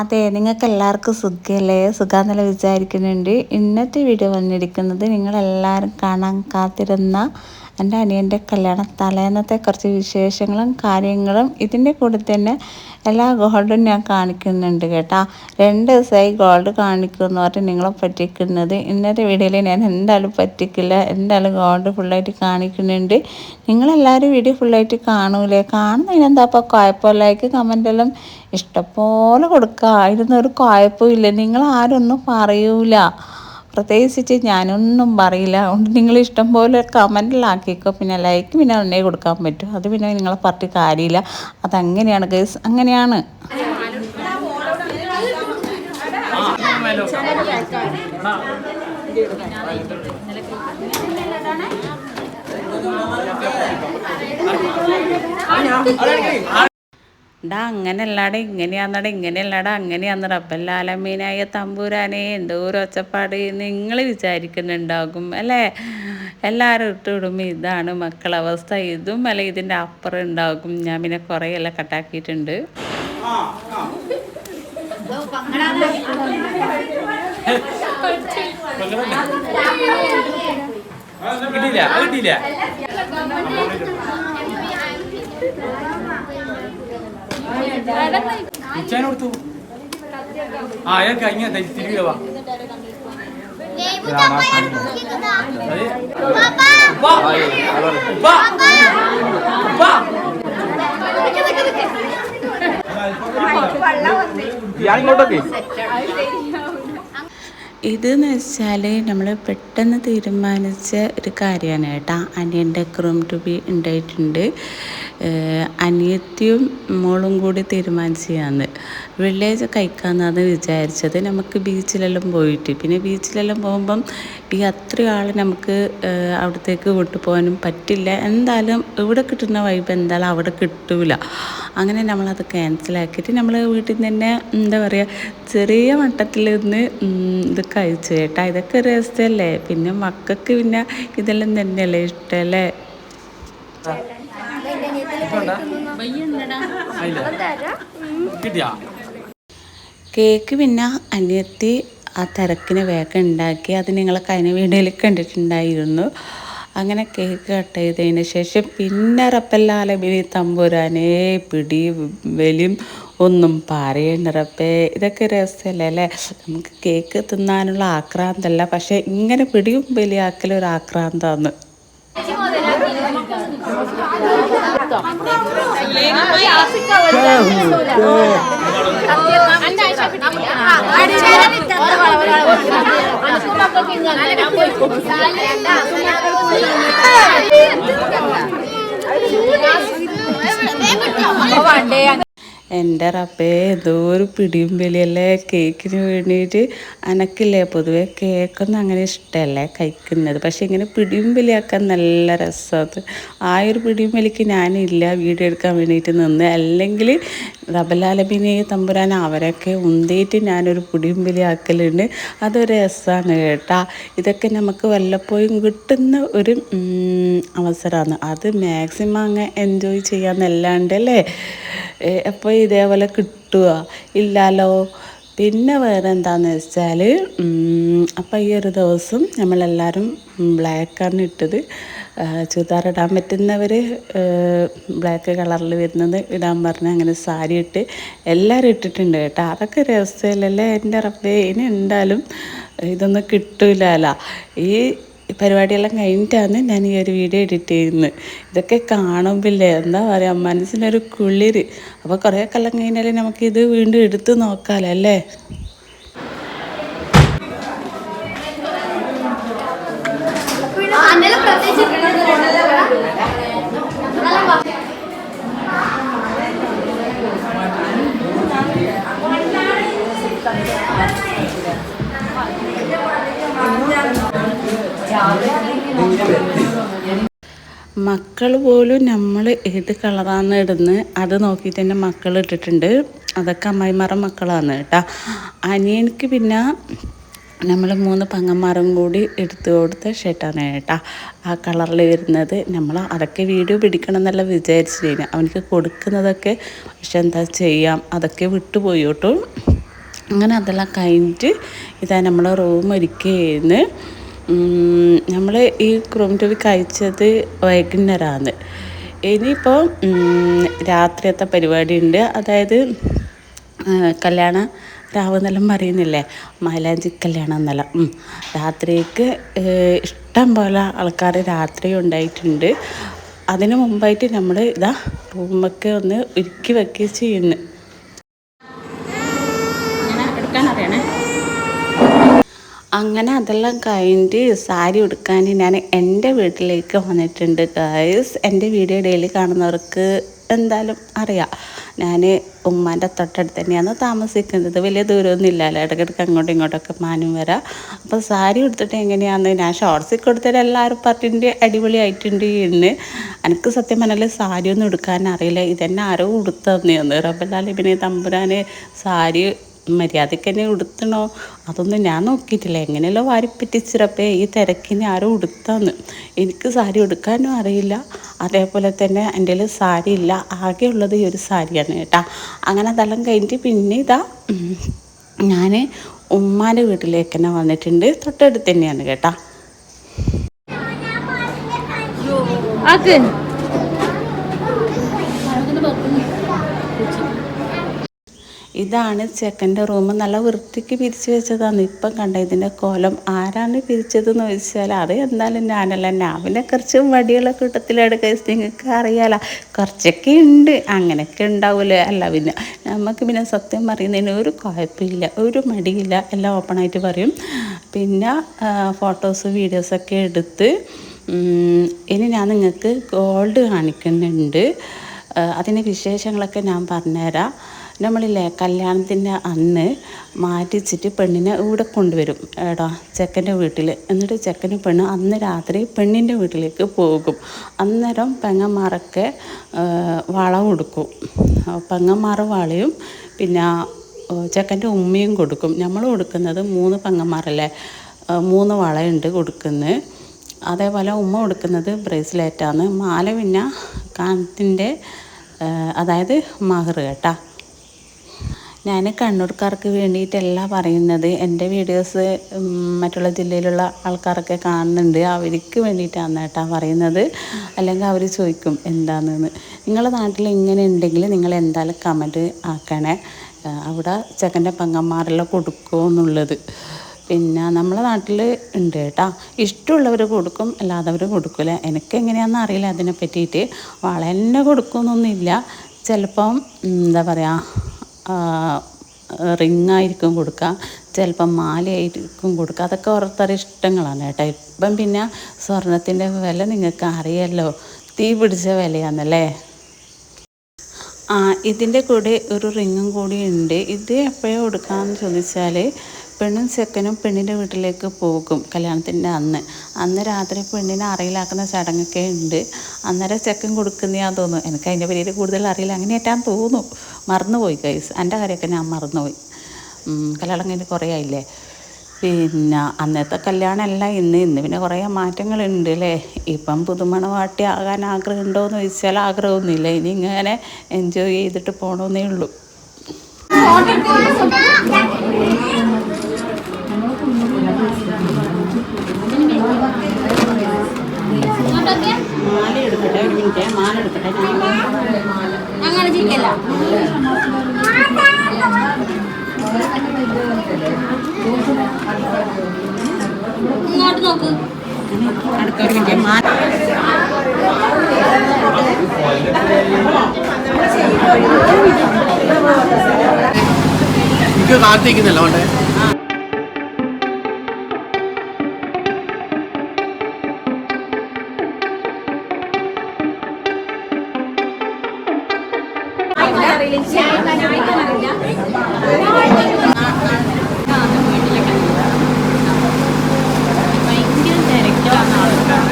അതെ നിങ്ങൾക്ക് എല്ലാവർക്കും സുഖമല്ലേ സുഖാന്നല്ല വിചാരിക്കുന്നുണ്ട്. ഇന്നത്തെ വീഡിയോ വന്നിരിക്കുന്നത് നിങ്ങളെല്ലാവരും കാണാൻ കാത്തിരുന്ന എന്റെ അനിയന്റെ കല്യാണ തലേന്നത്തെ കുറച്ച് വിശേഷങ്ങളും കാര്യങ്ങളും ഇതിന്റെ കൂടെ തന്നെ എല്ലാ ഗോൾഡും ഞാൻ കാണിക്കുന്നുണ്ട് കേട്ടോ. രണ്ട് ദിവസമായി ഗോൾഡ് കാണിക്കുമെന്ന് പറഞ്ഞ് നിങ്ങളെ പറ്റിക്കുന്നത്. ഇന്നത്തെ വീഡിയോയിൽ ഞാൻ എന്തായാലും പറ്റിക്കില്ല. എന്തായാലും ഗോൾഡ് ഫുള്ളായിട്ട് കാണിക്കുന്നുണ്ട്. നിങ്ങളെല്ലാവരും വീഡിയോ ഫുള്ളായിട്ട് കാണൂലേ? കാണുന്നതിനെന്താ അപ്പോൾ കുഴപ്പമില്ലായ്ക്ക് കമന്റെല്ലാം ഇഷ്ടംപോലെ കൊടുക്കുക. അതിനൊന്നും കുഴപ്പമില്ല നിങ്ങൾ ആരും ഒന്നും പറയൂല. പ്രത്യേകിച്ചിട്ട് ഞാനൊന്നും പറയില്ല. അതുകൊണ്ട് നിങ്ങൾ ഇഷ്ടം പോലെ കമന്റിലാക്കിക്കോ. പിന്നെ ലൈക്ക് പിന്നെ ഉടനെ കൊടുക്കാൻ പറ്റും. അത് പിന്നെ നിങ്ങളെ പറഞ്ഞിട്ട് കാര്യമില്ല. അതങ്ങനെയാണ് ഗേസ് അങ്ങനെയാണ്. ഡാ അങ്ങനെയല്ലാടെ ഇങ്ങനെയാന്നട ഇങ്ങനെയല്ലാട അങ്ങനെയാന്ന് റബ്ബല്ലാലമീനായ തമ്പൂരാനെ എന്തോ ഒരു ഒച്ചപ്പാട് നിങ്ങൾ വിചാരിക്കുന്നുണ്ടാകും അല്ലേ? എല്ലാവരും ഇട്ട് ഇതാണ് മക്കളവസ്ഥ. ഇതും അല്ല ഇതിന്റെ അപ്പുറം ഉണ്ടാകും. ഞാൻ പിന്നെ കുറേ എല്ലാം കട്ടാക്കിയിട്ടുണ്ട് കിട്ടിയില്ല? കിട്ടിയില്ല? കൊടുത്തു ആ ഞാൻ കഴിഞ്ഞ തിരികെ വാ. ഇയാളിങ്ങോട്ടൊക്കെ. ഇതെന്ന് വെച്ചാൽ നമ്മൾ പെട്ടെന്ന് തീരുമാനിച്ച ഒരു കാര്യമാണ് കേട്ടോ. അനിയന്റെ ക്രൂം ടു ബി ഉണ്ടായിട്ടുണ്ട്. അനിയത്തിയും മോളും കൂടി തീരുമാനിച്ചതാണ്. വെള്ളിയാഴ്ച കഴിക്കാമെന്നാണ് വിചാരിച്ചത്. നമുക്ക് ബീച്ചിലെല്ലാം പോയിട്ട്. പിന്നെ ബീച്ചിലെല്ലാം പോകുമ്പം ഈ അത്രയും ആൾ നമുക്ക് അവിടത്തേക്ക് കൊണ്ടുപോകാനും പറ്റില്ല. എന്തായാലും ഇവിടെ കിട്ടുന്ന വൈബ് എന്തായാലും അവിടെ കിട്ടൂല. അങ്ങനെ നമ്മളത് ക്യാൻസലാക്കിയിട്ട് നമ്മൾ വീട്ടിൽ നിന്ന് തന്നെ എന്താ പറയുക ചെറിയ മട്ടത്തിൽ നിന്ന് ഇത് കഴിച്ചു കേട്ടോ. ഇതൊക്കെ രസമല്ലേ പിന്നെ മക്കൾക്ക് പിന്നെ ഇതെല്ലാം തന്നെയല്ലേ ഇഷ്ടമല്ലേ കിട്ടിയാ? കേക്ക് പിന്നെ അനിയത്തി ആ തിരക്കിന് വേഗം ഉണ്ടാക്കി അത് നിങ്ങളൊക്കെ കഴിഞ്ഞ വീഡിയോയിൽ കണ്ടിട്ടുണ്ടായിരുന്നു. അങ്ങനെ കേക്ക് കട്ട് ചെയ്തതിന് ശേഷം പിന്നെ റപ്പല്ലാലബിനി തമ്പുരാനേ പിടി വലിയും ഒന്നും പറയണ്ട റപ്പേ ഇതൊക്കെ രസമല്ലേ അല്ലേ? നമുക്ക് കേക്ക് തിന്നാനുള്ള ആക്രാന്തല്ല. പക്ഷേ ഇങ്ങനെ പിടിയും വലിയാക്കലൊരു బాగుండే എന്റെ റബ്ബേ എന്തോ ഒരു പിടിയും വലിയല്ലേ കേക്കിന് വേണ്ടിയിട്ട് അനക്കില്ലേ? പൊതുവെ കേക്കൊന്നും അങ്ങനെ ഇഷ്ടമല്ല കഴിക്കുന്നത്. പക്ഷെ ഇങ്ങനെ പിടിയും വലിയാക്കാൻ നല്ല രസമാണ്. ആ ഒരു പിടിയും വലിക്ക് ഞാനില്ല. വീഡിയോ എടുക്കാൻ വേണ്ടിയിട്ട് നിന്ന്. അല്ലെങ്കിൽ റബലാലബിനെ തമ്പുരാൻ അവരൊക്കെ ഉന്തിയിട്ട് ഞാനൊരു പിടിയും വലിയാക്കലുണ്ട് അതൊരു രസമാണ് കേട്ടാ. ഇതൊക്കെ നമുക്ക് വല്ലപ്പോഴും കിട്ടുന്ന ഒരു അവസരമാണ്. അത് മാക്സിമം അങ്ങ് എൻജോയ് ചെയ്യാമെന്നല്ലാണ്ട് അല്ലേ? അപ്പോൾ ഇതേപോലെ കിട്ടുക. ഇല്ലല്ലോ പിന്നെ വേറെ എന്താണെന്ന് വെച്ചാൽ അപ്പം ഈ ഒരു ദിവസം നമ്മളെല്ലാവരും ബ്ലാക്കാണ് ഇട്ടത്. ചുരിദാർ ഇടാൻ പറ്റുന്നവർ ബ്ലാക്ക് കളറിൽ വരുന്നത് ഇടാൻ പറഞ്ഞ് അങ്ങനെ സാരി ഇട്ട് എല്ലാവരും ഇട്ടിട്ടുണ്ട് കേട്ടോ. അതൊക്കെ രസമല്ലല്ലേ എന്റെ റബ്ബേ ഇനി എന്തായാലും ഇതൊന്നും കിട്ടൂലല്ല ഈ പരിപാടിയെല്ലാം കഴിഞ്ഞിട്ടാണ് ഞാൻ ഈ ഒരു വീഡിയോ എഡിറ്റ് ചെയ്യുന്നത്. ഇതൊക്കെ കാണുമ്പില്ലേ? എന്താ പറയുക മനസ്സിനൊരു കുളിര്. അപ്പോൾ കുറേ കാലം കഴിഞ്ഞാൽ നമുക്കിത് വീണ്ടും എടുത്ത് നോക്കാമല്ലോ അല്ലേ മക്കൾ പോലും നമ്മൾ ഏത് കളറാണ് ഇടുന്നത് അത് നോക്കിയിട്ട് തന്നെ മക്കൾ ഇട്ടിട്ടുണ്ട്. അതൊക്കെ അമ്മായിമാരുടെ മക്കളാണ് കേട്ടോ. അനിയനിക്ക് പിന്നെ നമ്മൾ മൂന്ന് പങ്ങന്മാരും കൂടി എടുത്തു കൊടുത്ത ഷർട്ടാണ് കേട്ടോ. ആ കളറിൽ വരുന്നത്. നമ്മൾ അതൊക്കെ വീഡിയോ പിടിക്കണം എന്നല്ല വിചാരിച്ചു കഴിഞ്ഞാൽ അവനക്ക് കൊടുക്കുന്നതൊക്കെ പക്ഷെ എന്താ ചെയ്യാം? അതൊക്കെ വിട്ടുപോയി കേട്ടോ. അങ്ങനെ അതെല്ലാം കഴിഞ്ഞിട്ട് ഇതാ നമ്മളെ റൂം ഒരുക്കുകയെന്ന് നമ്മൾ ഈ ക്രോം ടൂബി കഴിച്ചത് വൈകുന്നേരമാണ് ഇനിയിപ്പോൾ രാത്രിയത്തെ പരിപാടി ഉണ്ട് അതായത് കല്യാണ രാവെന്നെല്ലാം പറയുന്നില്ലേ? മൈലാഞ്ചി കല്യാണം എന്നെല്ലാം. രാത്രിക്ക് ഇഷ്ടം പോലെ ആൾക്കാർ രാത്രി ഉണ്ടായിട്ടുണ്ട്. അതിന് മുമ്പായിട്ട് നമ്മൾ ഇതാ റൂമൊക്കെ ഒന്ന് ഒരുക്കി വെക്കുകയും ചെയ്യുന്നു. എടുക്കാൻ അറിയണേ? അങ്ങനെ അതെല്ലാം കഴിഞ്ഞിട്ട് സാരി ഉടുക്കാൻ ഞാൻ എന്റെ വീട്ടിലേക്ക് വന്നിട്ടുണ്ട് ഗായ്സ് എന്റെ വീഡിയോ ഡെയിലി കാണുന്നവർക്ക് എന്തായാലും അറിയാം. ഞാൻ ഉമ്മാന്റെ തൊട്ടടുത്ത് തന്നെയാണ് താമസിക്കുന്നത്. വലിയ ദൂരമൊന്നും ഇല്ലല്ലോ. ഇടയ്ക്കിടയ്ക്ക് അങ്ങോട്ടും ഇങ്ങോട്ടൊക്കെ മാനും വരാം. അപ്പോൾ സാരി ഉടുത്തിട്ട് എങ്ങനെയാണെന്ന് ഞാൻ ഷോർട്സിൽ കൊടുത്തിട്ട് എല്ലാവരും പറഞ്ഞിട്ട് അടിപൊളിയായിട്ടുണ്ട് എന്ന്. എനിക്ക് സത്യം പറഞ്ഞാൽ സാരി ഒന്നും എടുക്കാൻ അറിയില്ല. ഇതെന്നെ ആരോ ഉടുത്തന്നെയാണ് റബ്ബലാലിബിനെ തമ്പുരാന് സാരി മര്യാദയ്ക്ക് തന്നെ ഉടുത്തണോ? അതൊന്നും ഞാൻ നോക്കിയിട്ടില്ല. എങ്ങനെയല്ലോ വാരി പറ്റിച്ചിറപ്പേ ഈ തിരക്കിന് ആരും ഉടുത്താന്ന്. എനിക്ക് സാരി ഉടുക്കാനും അറിയില്ല. അതേപോലെ തന്നെ എന്റെ സാരി ഇല്ല. ആകെ ഉള്ളത് ഈ ഒരു സാരിയാണ് കേട്ടാ. അങ്ങനെ അതെല്ലാം കഴിഞ്ഞിട്ട് പിന്നെ ഇതാ ഞാൻ ഉമ്മാന്റെ വീട്ടിലേക്ക് തന്നെ വന്നിട്ടുണ്ട്. തൊട്ടടുത്ത് തന്നെയാണ് കേട്ടാ. ഇതാണ് ചെക്കന്റെ റൂം നല്ല വൃത്തിക്ക് പിരിച്ചു വെച്ചതാണ്. ഇപ്പം കണ്ട ഇതിന്റെ കോലം? ആരാണ് പിരിച്ചതെന്ന് ചോദിച്ചാൽ അത് എന്തായാലും ഞാനല്ല. നാവിനെ കുറച്ച് വടിയുള്ള കൂട്ടത്തിലാണ് കേസ് നിങ്ങൾക്ക് അറിയാലോ. കുറച്ചൊക്കെ ഉണ്ട്. അങ്ങനെയൊക്കെ ഉണ്ടാവില്ലേ അല്ല പിന്നെ നമുക്ക് പിന്നെ സത്യം പറയുന്നതിന് ഒരു കുഴപ്പമില്ല. ഒരു മടിയില്ല. എല്ലാം ഓപ്പണായിട്ട് പറയും. പിന്നെ ഫോട്ടോസ് വീഡിയോസൊക്കെ എടുത്ത് ഇനി ഞാൻ നിങ്ങൾക്ക് ഗോൾഡ് കാണിക്കുന്നുണ്ട്. അതിന്റെ വിശേഷങ്ങളൊക്കെ ഞാൻ പറഞ്ഞുതരാം. നമ്മളില്ലേ കല്യാണത്തിന്റെ അന്ന് മാറ്റിച്ചിട്ട് പെണ്ണിനെ ഇവിടെ കൊണ്ടുവരും. ഏടാ ചെക്കന്റെ വീട്ടിൽ എന്നിട്ട് ചെക്കന് പെണ്ണ് അന്ന് രാത്രി പെണ്ണിന്റെ വീട്ടിലേക്ക് പോകും. അന്നേരം പെങ്ങന്മാരൊക്കെ വളം കൊടുക്കും. പെങ്ങന്മാർ വളയും പിന്നെ ചെക്കന്റെ ഉമ്മയും കൊടുക്കും. നമ്മൾ കൊടുക്കുന്നത് മൂന്ന് പെങ്ങന്മാരല്ലേ? മൂന്ന് വളയുണ്ട് കൊടുക്കുന്നത് അതേപോലെ ഉമ്മ കൊടുക്കുന്നത് ബ്രേസ്ലെറ്റാണ് മാല പിന്നെ കാനത്തിന്റെ അതായത് മഹർ കേട്ടാ. ഞാൻ കണ്ണൂർക്കാർക്ക് വേണ്ടിയിട്ടല്ല പറയുന്നത്. എന്റെ വീഡിയോസ് മറ്റുള്ള ജില്ലയിലുള്ള ആൾക്കാരൊക്കെ കാണുന്നുണ്ട്. അവർക്ക് വേണ്ടിയിട്ടാണ് കേട്ടാ പറയുന്നത്. അല്ലെങ്കിൽ അവർ ചോദിക്കും എന്താണെന്ന്. നിങ്ങളുടെ നാട്ടിൽ ഇങ്ങനെ ഉണ്ടെങ്കിൽ നിങ്ങൾ എന്തായാലും കമന്റ് ആക്കണേ. അവിടെ ചെക്കന്റെ പെങ്ങന്മാരെല്ലാം കൊടുക്കുമോ എന്നുള്ളത്. പിന്നെ നമ്മളെ നാട്ടിൽ ഉണ്ട് കേട്ടോ. ഇഷ്ടമുള്ളവർ കൊടുക്കും അല്ലാത്തവർ കൊടുക്കില്ല എനിക്ക് എങ്ങനെയാണെന്ന് അറിയില്ല അതിനെ പറ്റിയിട്ട് വള തന്നെ കൊടുക്കുമെന്നൊന്നുമില്ല. ചിലപ്പം എന്താ പറയുക റിങ് ആയിരിക്കും കൊടുക്കുക. ചിലപ്പം മാലയായിരിക്കും കൊടുക്കുക. അതൊക്കെ ഓരോരുത്തരുടെ ഇഷ്ടങ്ങളാണ് കേട്ടോ. ഇപ്പം പിന്നെ സ്വർണത്തിന്റെ വില നിങ്ങൾക്ക് അറിയാമല്ലോ തീ പിടിച്ച വിലയാണല്ലേ? ആ ഇതിന്റെ കൂടെ ഒരു റിങ്ങും കൂടി ഉണ്ട്. ഇത് എപ്പോഴാണ് കൊടുക്കാമെന്ന് ചോദിച്ചാൽ പെണ്ണും ചെക്കനും പെണ്ണിന്റെ വീട്ടിലേക്ക് പോകും കല്യാണത്തിന്റെ അന്ന്. അന്ന് രാത്രി പെണ്ണിനെ അറിയിലാക്കുന്ന ചടങ്ങൊക്കെ ഉണ്ട്. അന്നേരം ചെക്കൻ കൊടുക്കുന്നതാ തോന്നുന്നു. എനിക്ക് അതിന്റെ പേരിൽ കൂടുതൽ അറിയില്ല. അങ്ങനെ ഏറ്റാൻ തോന്നുന്നു. മറന്നുപോയി കൈസ് എന്റെ കാര്യമൊക്കെ ഞാൻ മറന്നുപോയി. കല്യാണം കഴിഞ്ഞ് കുറേ ആയില്ലേ? പിന്നെ അന്നത്തെ കല്യാണമല്ല ഇന്ന് ഇന്ന് പിന്നെ കുറേ മാറ്റങ്ങളുണ്ട് അല്ലേ? ഇപ്പം പുതുമണവാട്ടി ആകാൻ ആഗ്രഹമുണ്ടോ എന്ന് ചോദിച്ചാൽ ആഗ്രഹമൊന്നുമില്ല. ഇനി ഇങ്ങനെ എൻജോയ് ചെയ്തിട്ട് പോകണമെന്നേ ഉള്ളൂ മാല എടുക്കട്ടെ ഒരു മിനിറ്റ് മാല എടുക്കട്ടെ അങ്ങനെ ചിരിക്കല്ല ഇങ്ങോട്ട് നോക്ക് അടുത്ത ഒരു മിനിറ്റ് മാല എനിക്ക് കാത്തിരിക്കുന്നല്ലോ അവിടെ ഭയങ്കര തിരക്കാണ് ആൾക്കാർ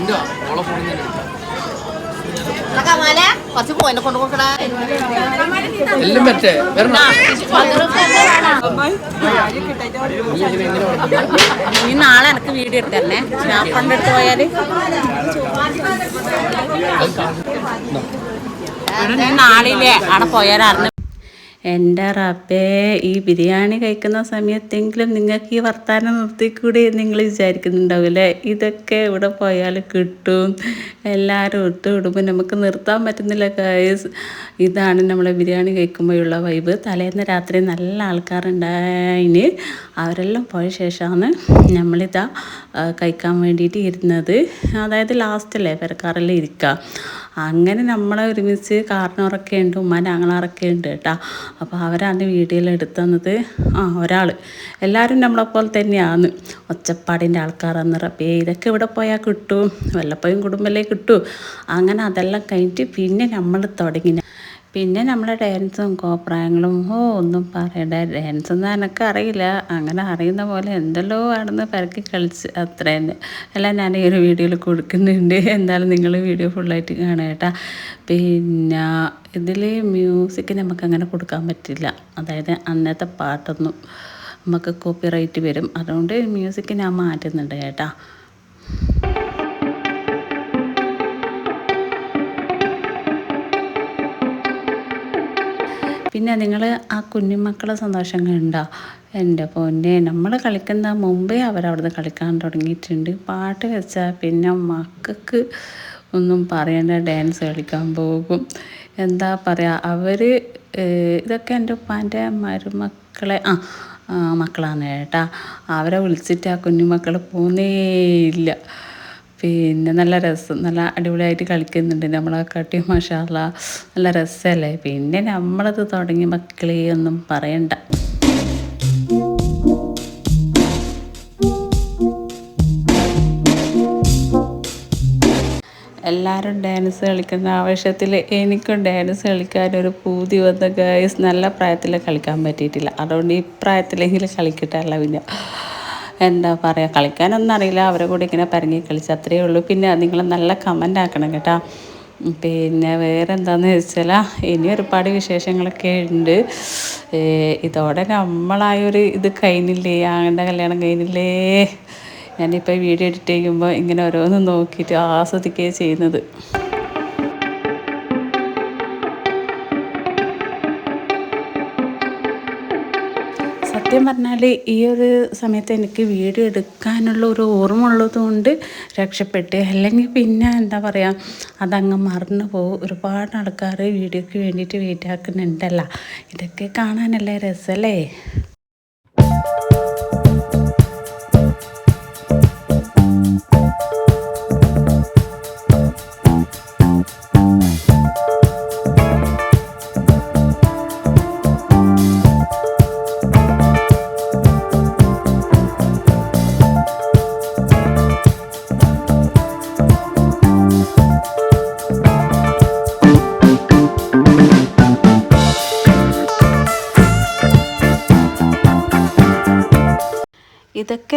എന്താ ഓളെ ഫോണിൽ തന്നെ കമാലെ? കുറച്ച് പോയിനെ കൊണ്ട് കൊടുക്കടാ. എല്ലാം പറ്റേ. വരണം. നീ നാളെ എനിക്ക് വീഡിയോ എടുത്തല്ലേ ഞാൻ പണ്ടെടുത്ത് പോയാൽ. നീ നാളിലെ അവിടെ പോയാലറിഞ്ഞ എന്റെ റബ്ബേ ഈ ബിരിയാണി കഴിക്കുന്ന സമയത്തെങ്കിലും നിങ്ങൾക്ക് ഈ വർത്താനം നിർത്തിക്കൂടി നിങ്ങൾ വിചാരിക്കുന്നുണ്ടാവില്ലേ ഇതൊക്കെ ഇവിടെ പോയാൽ കിട്ടും. എല്ലാവരും ഒത്തു വിടുമ്പോൾ നമുക്ക് നിർത്താൻ പറ്റുന്നില്ല കായസ് ഇതാണ് നമ്മളെ ബിരിയാണി കഴിക്കുമ്പോഴുള്ള വൈബ് തലേന്ന് രാത്രി നല്ല ആൾക്കാരുണ്ടായിന്. അവരെല്ലാം പോയ ശേഷമാണ് നമ്മളിതാ കഴിക്കാൻ വേണ്ടിയിട്ട് ഇരുന്നത്. അതായത് ലാസ്റ്റല്ലേ പെരക്കാറെല്ലാം ഇരിക്കുക. അങ്ങനെ നമ്മളെ ഒരുമിച്ച് കാരണവരൊക്കെ ഉണ്ട് ഉമ്മാന്റെ ആങ്ങളാറൊക്കെ ഉണ്ട് കേട്ടോ. അപ്പോൾ അവരാണ് വീഡിയോയിൽ എടുത്തന്നത് ആ ഒരാൾ എല്ലാവരും നമ്മളെ പോലെ തന്നെയാണ്. ഒച്ചപ്പാടിന്റെ ആൾക്കാരാന്ന് റബ്ബേ. ഇതൊക്കെ ഇവിടെ പോയാൽ കിട്ടും വല്ലപ്പോഴും കുടുംബത്തിലേക്ക് കിട്ടും. അങ്ങനെ അതെല്ലാം കഴിഞ്ഞിട്ട് പിന്നെ നമ്മൾ തുടങ്ങി. പിന്നെ നമ്മളെ ഡാൻസും കോപ്രായങ്ങളും ഓ ഒന്നും പറയണ്ട. ഡാൻസ് ഒന്നും എനക്ക് അറിയില്ല. അങ്ങനെ അറിയുന്ന പോലെ എന്തെല്ലോ ആണെന്ന് പരക്കി കളിച്ച് അത്ര. തന്നെ എല്ലാം ഞാൻ ഈ ഒരു വീഡിയോയിൽ കൊടുക്കുന്നുണ്ട്. എന്തായാലും നിങ്ങൾ വീഡിയോ ഫുള്ളായിട്ട് കാണുക കേട്ടാ. പിന്നെ ഇതിൽ മ്യൂസിക് നമുക്ക് അങ്ങനെ കൊടുക്കാൻ പറ്റില്ല. അതായത് അന്നത്തെ പാട്ടൊന്നും നമുക്ക് കോപ്പി റൈറ്റ് വരും. അതുകൊണ്ട് മ്യൂസിക് ഞാൻ മാറ്റുന്നുണ്ട് കേട്ടാ. പിന്നെ നിങ്ങൾ ആ കുഞ്ഞുമക്കളെ സന്തോഷം കണ്ടോ എന്റെ പൊന്നെ നമ്മൾ കളിക്കുന്ന മുമ്പേ അവരവിടുന്ന് കളിക്കാൻ തുടങ്ങിയിട്ടുണ്ട്. പാട്ട് വെച്ചാൽ പിന്നെ മക്കൾക്ക് ഒന്നും പറയേണ്ട ഡാൻസ് കളിക്കാൻ പോകും. എന്താ പറയുക അവർ ഇതൊക്കെ എന്റെ ഉപ്പാന്റെ മരുമക്കളെ ആ മക്കളാണ് കേട്ടാ. അവരെ വിളിച്ചിട്ട് ആ കുഞ്ഞുമക്കൾ പോകുന്നേയില്ല പിന്നെ നല്ല രസം നല്ല അടിപൊളിയായിട്ട് കളിക്കുന്നുണ്ട് നമ്മളെ കട്ടി മഷാല നല്ല രസമല്ലേ പിന്നെ നമ്മളത് തുടങ്ങി മക്കളെ ഒന്നും പറയണ്ട. എല്ലാവരും ഡാൻസ് കളിക്കുന്ന ആവശ്യത്തിൽ എനിക്കും ഡാൻസ് കളിക്കാൻ ഒരു പൂതി വന്ന ഗൈസ് നല്ല പ്രായത്തിൽ കളിക്കാൻ പറ്റിയിട്ടില്ല. അതുകൊണ്ട് ഈ പ്രായത്തിലെങ്കിലും കളിക്കട്ടെ അല്ല പിന്നെ. എന്താ പറയുക കളിക്കാനൊന്നും അറിയില്ല. അവരെ കൂടെ ഇങ്ങനെ പരങ്ങി കളിച്ച് അത്രയേ ഉള്ളൂ. പിന്നെ നിങ്ങൾ നല്ല കമന്റ് ആക്കണം കേട്ടോ. പിന്നെ വേറെ എന്താന്ന് വെച്ചാൽ ഇനി ഒരുപാട് വിശേഷങ്ങളൊക്കെ ഉണ്ട്. ഇതോടെ നമ്മളായൊരു ഇത് കഴിഞ്ഞില്ലേ? ആങ്ങളുടെ കല്യാണം കഴിഞ്ഞില്ലേ? ഞാനിപ്പോൾ വീഡിയോ എഡിറ്റ് ചെയ്യുമ്പോൾ ഇങ്ങനെ ഓരോന്ന് നോക്കിയിട്ട് ആസ്വദിക്കുകയാണ് ചെയ്യുന്നത്. സത്യം പറഞ്ഞാൽ ഈ ഒരു സമയത്ത് എനിക്ക് വീഡിയോ എടുക്കാനുള്ള ഒരു ഓർമ്മ ഉള്ളതുകൊണ്ട് രക്ഷപ്പെട്ട് അല്ലെങ്കിൽ പിന്നെ എന്താ പറയുക അതങ്ങ് മറന്നു പോകും. ഒരുപാട് ആൾക്കാർ വീഡിയോയ്ക്ക് വേണ്ടിയിട്ട് വെയിറ്റ് ആക്കുന്നുണ്ടല്ല. ഇതൊക്കെ കാണാനല്ലേ രസമല്ലേ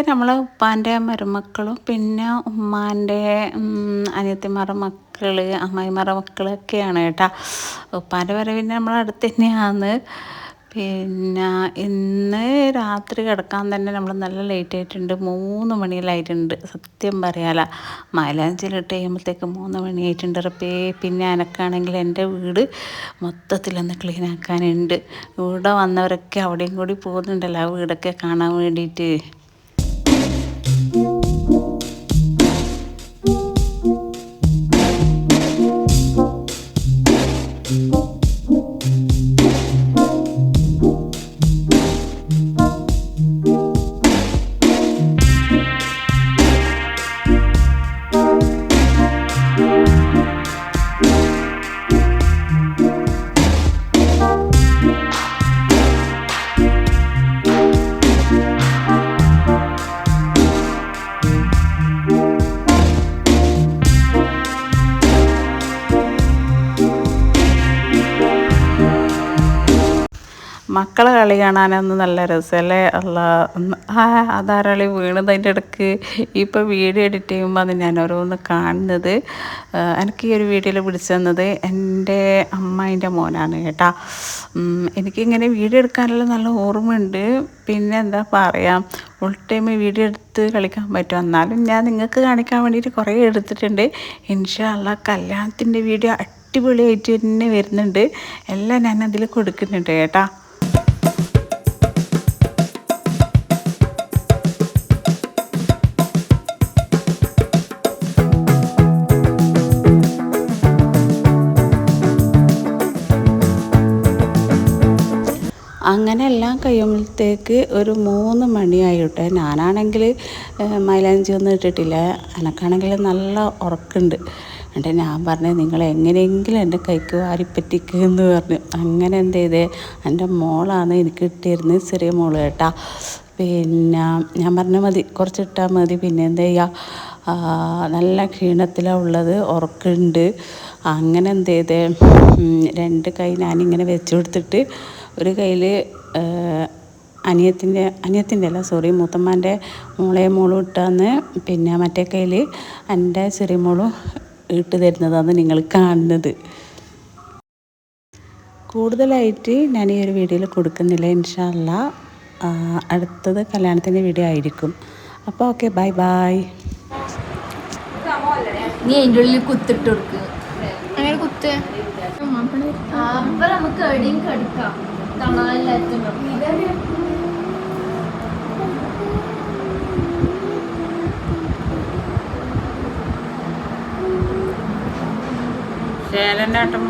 നമ്മളെ ഉപ്പാന്റെ മരുമക്കളും പിന്നെ ഉമ്മാന്റെ അനിയത്തിമാരുടെ മക്കൾ അമ്മായിമാരുടെ മക്കളൊക്കെയാണ് കേട്ടോ. ഉപ്പാന്റെ വരവിന്റെ നമ്മൾ അടുത്ത് തന്നെയാണ്. പിന്നെ ഇന്ന് രാത്രി കിടക്കാൻ തന്നെ നമ്മൾ നല്ല ലേറ്റ് ആയിട്ടുണ്ട്. മൂന്ന് മണിയിലായിട്ടുണ്ട്. സത്യം പറയാല. മൈലാഞ്ചിലിട്ട് കഴിയുമ്പോഴത്തേക്ക് മൂന്ന് മണിയായിട്ടുണ്ട്. റപ്പേ പിന്നെ എനക്കാണെങ്കിൽ എന്റെ വീട് മൊത്തത്തിലൊന്ന് ക്ലീൻ ആക്കാനുണ്ട്. ഇവിടെ വന്നവരൊക്കെ അവിടെയും കൂടി പോകുന്നുണ്ടല്ലോ ആ വീടൊക്കെ കാണാൻ വേണ്ടിയിട്ട്. മക്കളെ കളി കാണാനൊന്നും നല്ല രസമല്ലേ അല്ല അതാരളി വീണത് അതിന്റെ ഇടയ്ക്ക് ഇപ്പോൾ വീഡിയോ എഡിറ്റ് ചെയ്യുമ്പോൾ അത് ഞാൻ ഓരോന്ന് കാണുന്നത്. എനിക്ക് ഈ ഒരു വീഡിയോയിൽ പിടിച്ചു തന്നത് എന്റെ അമ്മായിന്റെ മോനാണ് കേട്ടാ. എനിക്കിങ്ങനെ വീഡിയോ എടുക്കാനുള്ള നല്ല ഓർമ്മയുണ്ട്. പിന്നെ എന്താ പറയുക ഫുൾ ടൈം വീഡിയോ എടുത്ത് കളിക്കാൻ പറ്റും. എന്നാലും ഞാൻ നിങ്ങൾക്ക് കാണിക്കാൻ വേണ്ടിയിട്ട് കുറേ എടുത്തിട്ടുണ്ട്. ഇൻഷാല്ല കല്യാണത്തിന്റെ വീഡിയോ അടിപൊളിയായിട്ട് തന്നെ വരുന്നുണ്ട്. എല്ലാം ഞാൻ അതിൽ കൊടുക്കുന്നുണ്ട് കേട്ടാ. കഴിയുമ്പോഴത്തേക്ക് ഒരു മൂന്ന് മണിയായിട്ടെ. ഞാനാണെങ്കിൽ മൈലാഞ്ചി ഒന്നും ഇട്ടിട്ടില്ല. എനക്കാണെങ്കിൽ നല്ല ഉറക്കുണ്ട്. എന്നിട്ട് ഞാൻ പറഞ്ഞു നിങ്ങൾ എങ്ങനെയെങ്കിലും എന്റെ കൈക്ക് വാരിപ്പറ്റിക്കുക എന്ന് പറഞ്ഞു. അങ്ങനെ എന്ത് ചെയ്തേ? എന്റെ മോളാണ് എനിക്ക് കിട്ടിയിരുന്നത് ചെറിയ മോൾ കേട്ടാ. പിന്നെ ഞാൻ പറഞ്ഞ മതി കുറച്ചിട്ടാൽ മതി. പിന്നെ എന്ത് ചെയ്യുക നല്ല ക്ഷീണത്തിലാണ് ഉള്ളത് ഉറക്കുണ്ട്. അങ്ങനെ എന്ത് ചെയ്തേ? രണ്ട് കൈ ഞാനിങ്ങനെ വെച്ച് കൊടുത്തിട്ട് ഒരു കയ്യിൽ അനിയത്തിന്റെ അനിയത്തിന്റെ അല്ല സോറി മൂത്തമ്മാന്റെ മോളെ മോളും ഇട്ടാന്ന് പിന്നെ മറ്റേ കയ്യിൽ എന്റെ ചെറിയ മോളും ഇട്ട് തരുന്നതാണ് നിങ്ങൾ കാണുന്നത്. കൂടുതലായിട്ട് ഞാൻ ഈ ഒരു വീഡിയോയിൽ കൊടുക്കുന്നില്ല ഇൻഷാല്ല. അടുത്തത് കല്യാണത്തിന്റെ വീഡിയോ ആയിരിക്കും. അപ്പോൾ ഓക്കെ ബൈ ബൈ. നീ അതിന്റെ ഉള്ളിൽ കുത്തിട്ട് കൊടുക്കുക അങ്ങനെ കുത്ത്? അപ്പൊ നമുക്ക് എവിടെയും കടുക്കാം. തണലെത്തുമ്പോൾ ശേലന്റെ ആട്ടം